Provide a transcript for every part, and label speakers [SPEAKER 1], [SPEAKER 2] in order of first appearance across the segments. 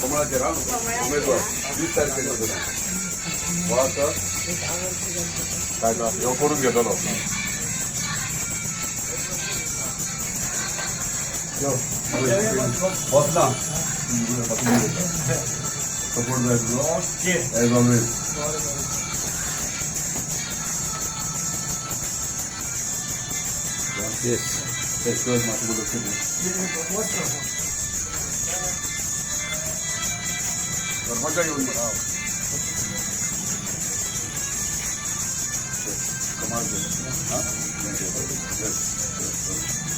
[SPEAKER 1] कमळाचे राम उमेदवार वीस तारखेला होता मला तर काय का ह्यो करून घेतलो వస్తున్నా support back okay Yes. That's good,
[SPEAKER 2] my
[SPEAKER 1] good looking. What are you doing now? Come on, Yes. yes. yes. yes.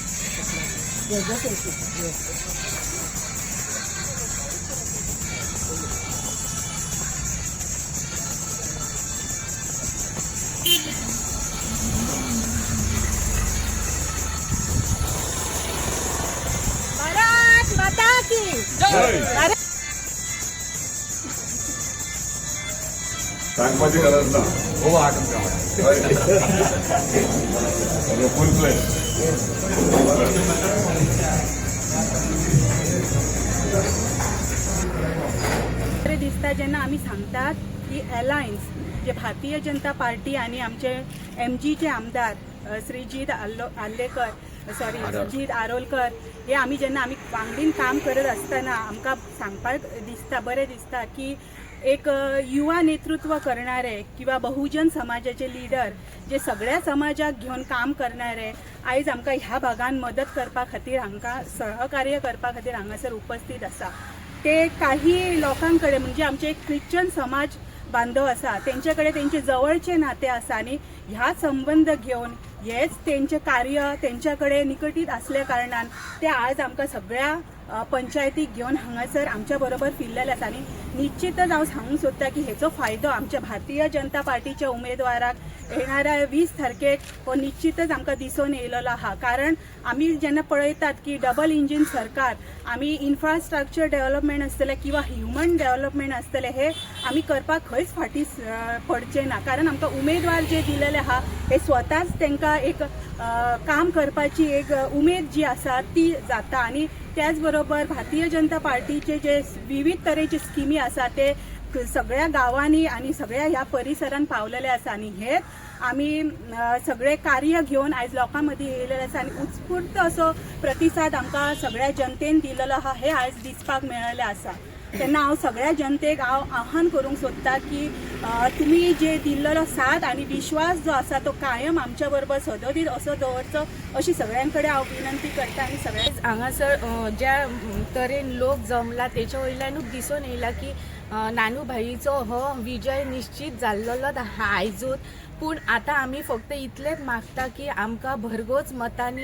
[SPEAKER 3] Bharat माता की भारत
[SPEAKER 1] सांगपाची गरज ना. हो आठ फुल प्लेट
[SPEAKER 3] बरें दिसता जेन्ना आमी सांगतात की अलायन्स जे भारतीय जनता पार्टी आणि आमचे एम जीचे आमदार श्रीजीत आल्लो आल्लेकर सॉरी श्रीजीत आरोलकर हे आमी जेन्ना आमी वांगडीन काम करत आसतना आमकां सांगपाक दिसता बरें दिसता की एक युवा नेतृत्व करणारे किंवा बहुजन समाजाचे लिडर जे सगळ्या समाजाक घेवन काम करणारे आयज आमकां ह्या भागान मदत करपा खातीर हांकां सहकार्य करपा खातीर हांगासर उपस्थित आसा. ते काही लोकांकडे म्हणजे आमचे एक ख्रिश्चन समाज बांधव असा त्यांच्याकडे त्यांचे जवळचे नाते असा आणि ह्या संबंध घेऊन हेच त्यांचे कार्य त्यांच्याकडे निकटीत असल्या कारणान ते आज आमकां सगळ्या पंचायतीक घेवन हांगासर आमच्या बरोबर फिरलेले आसा आणि निश्चितच हांव सांगूंक सोदता की हेचो फायदो आमच्या भारतीय जनता पार्टीच्या उमेदवाराक येणाऱ्या वीस तारखेक हो निश्चितच आमकां दिसून येयलेलो आहा कारण आमी जेन्ना पळयतात की डबल इंजीन सरकार आमी इन्फ्रास्ट्रक्चर डेव्हलपमेंट आसतले किंवा ह्युमन डेव्हलपमेंट आसतले हे आमी करपाक खंयच फाटीं पडचे ना. कारण आमकां उमेदवार जे दिलेले आहा हे स्वताच तांकां एक काम करपाची एक उमेद जी आसा ती जाता आनी त्याचबरोबर भारतीय जनता पार्टीचे जे विविध तरेचे स्किमी आसा ते सगळ्या गावांनी आणि सगळ्या ह्या परिसरात पावलेले आसा आणि हे आमी सगळे कार्य घेवन आयज लोकां मदीं येयलेले आसा आनी उत्स्फूर्त असो प्रतिसाद आमकां सगळ्या जनतेन दिलेलो आहा हे आयज दिसपाक मेळिल्लें आसा तेन्ना हांव सगळ्या जनतेक हांव आव्हान करूंक सोदता की तुमी जे दिल्लेलो साथ आनी विश्वास जो आसा तो कायम आमच्या बरोबर सदोदीत असो दवरचो अशी सगळ्यां कडेन हांव विनंती करता आनी सगळ्या
[SPEAKER 4] हांगासर ज्या तरेन लोक जमला तेच्या वयल्यानूच दिसून येयला की नानू भाईचो हो विजय निश्चित जाल्लोच आहा आयजूच पूण आतां आमी फक्त इतलेंच मागता की आमकां भरगोच मतांनी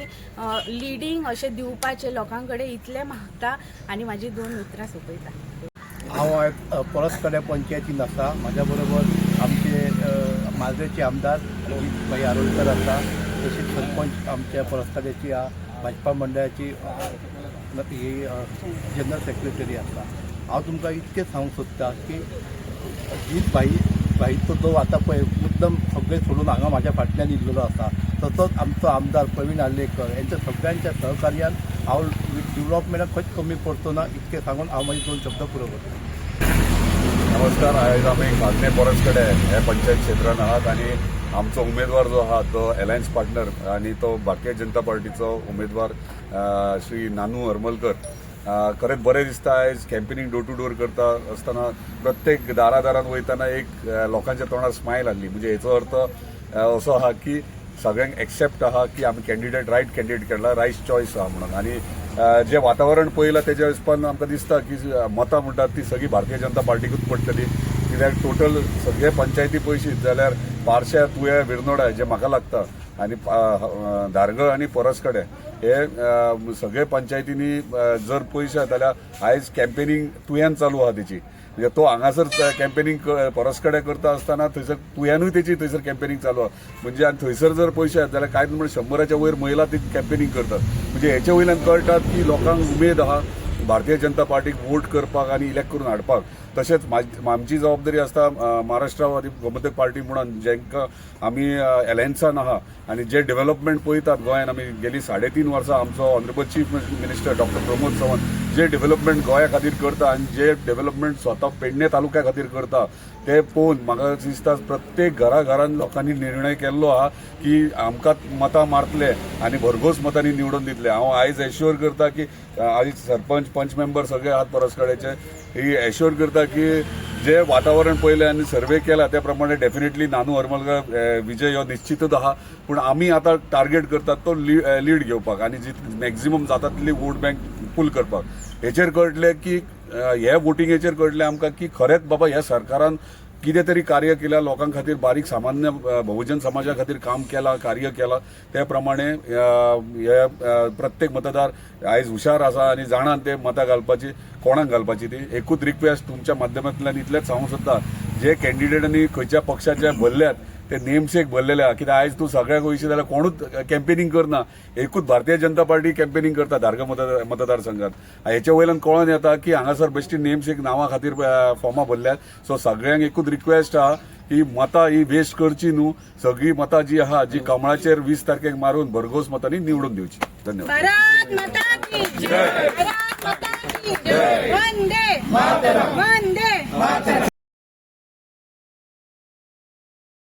[SPEAKER 4] लिडींग अशें दिवपाचें लोकां कडेन इतलें मागता. आनी म्हाजी दोन उतरां सोंपयता
[SPEAKER 5] हांव आयज अ, परसकडे पंचायतीन आसा म्हाज्या बरोबर आमचे माजरेचे आमदार अजित भाई आरोलकर आसा तशीच सरपंच आमच्या परसकड्याची आहा भाजपा मंडळाची ही जनरल सेक्रेटरी आसा हांव तुमकां इतकें सांगूंक सोदता की अजीत भाई भाईचो जो आतां पळय मुद्दम सगळे सोडून हांगा म्हाज्या फाटल्यान इल्लेलो आसा तसोच आमचो आमदार प्रवीण आर्लेकर यांच्या सगळ्यांच्या सहकार्यान हांव डेव्हलपमेंटाक खंयच कमी पडचो ना इतकें सांगून हांव म्हाजे दोन शब्द पुरो करता
[SPEAKER 1] नमस्कार आयज आमी कातणे परसकडे हे पंचायत क्षेत्रान आहात आणि आमचो उमेदवार जो आहा तो अलायन्स पार्टनर आणि तो भारतीय जनता पार्टीचो उमेदवार श्री नानू हरमलकर. अ, खरेंच बरें दिसता आयज कॅम्पेनिंग डोर टू डोर करता आसतना प्रत्येक दारा दारान वयताना एक लोकांच्या तोंडार स्मायल आसली म्हणजे हेचो अर्थ असो आहा की सगळ्यांक एक्सेप्ट आहा की आमी कॅन्डिडेट रायट कॅन्डिडेट केला रायट चॉयस आहा म्हणून. आनी जे वातावरण पळयलां तेज्या हिसपान आमकां दिसता की मतां म्हणटात ती सगळी भारतीय जनता पार्टीकूच पडटली कित्याक टोटल सगळे पंचायती पयशीत जाल्यार बारशे तुया विरनोडा जे म्हाका लागता आनी धारगळ आनी परसकडे हे सगळे पंचायतींनी जर पयशे जाल्यार आयज कॅम्पेनिंग तुयेन चालू आहा तेची. म्हणजे तो हांगासर कॅम्पेनिंग परसकडे करता आसतना थंयसर तुयेनूय तेची थंयसर कॅम्पेनिंग चालू आहा. म्हणजे आनी थंयसर जर पयशे आहेत जाल्यार कांयच म्हणजे शंबराच्या वयर महिला ती कॅम्पेनिंग करतात? म्हणजे हेचे वयल्यान कळटात की लोकांक उमेद आहा भारतीय जनता पार्टीक वोट करपाक आनी इलेक्ट करून हाडपाक. तशेंच आमची जबाबदारी आसता महाराष्ट्रवादी गोमंतक पार्टी म्हणून जेंकां आमी एलायन्सान आहा आनी जे डेव्हलपमेंट पळयतात गोंयान आमी गेली साडे तीन वर्सां आमचो honourable chief minister doctor Pramod Sawant जे डेव्हलपमेंट गोंया खातीर करता आनी जे डेव्हलपमेंट स्वता पेडणे तालुक्या खातीर करता ते पळोवन म्हाका दिसता प्रत्येक घरा घरान लोकांनी निर्णय केल्लो आहा की आमकां मतां मारतले आनी भरघोस मतांनी निवडून दितले. हांव आयज एश्युअर करता की आयज सरपंच पंच मेंबर सगळे आहात परस कडेचे ही एश्युअर करता की जे वातावरण पळयलें आनी सर्वे केला त्याप्रमाणे डेफिनेटली नानू हरमलकर विजय हो निश्चितच आहा पूण आमी आतां टार्गेट करतात तो लीड घेवपाक आनी जी मॅक्झिमम जाता तितली वोट बँक पूल करपाक. हेचेर कळटलें की हे वोटिंगेचेर कळटलें आमकां की खरेंच बाबा ह्या सरकारान कितें तरी कार्य केल्या लोकां खातीर बारीक सामान्य बहुजन समाजा खातीर काम केलां कार्य केलां. ते प्रमाणे हे प्रत्येक मतदार आयज हुशार आसा आनी जाणान ते मतां घालपाची कोणाक घालपाची ती एकूच रिक्वेस्ट तुमच्या माध्यमांतल्यान इतलेंच सांगूंक सोदता जे कॅन्डिडेटांनी खंयच्या पक्षाचे भरल्यात ते नेमसेक भरलेले आहा कित्याक आयज तूं सगळ्याक वयशी जाल्यार कोणूच कॅम्पेनींग करना एकूच भारतीय जनता पार्टी कॅम्पेनींग करता धारगा मतदार मतदारसंघात. हेच्या वयल्यान कळोन येता की हांगासर बेश्टी नेमसेक नांवां खातीर फॉर्मां भरल्यात सो सगळ्यांक एकूच रिक्वेस्ट आहा ही मतां ही वेस्ट करची न्हू. सगळी मतां जी आहा जी कमळाचेर वीस तारखेक मारून भरघोस मतांनी निवडून दिवची. धन्यवाद.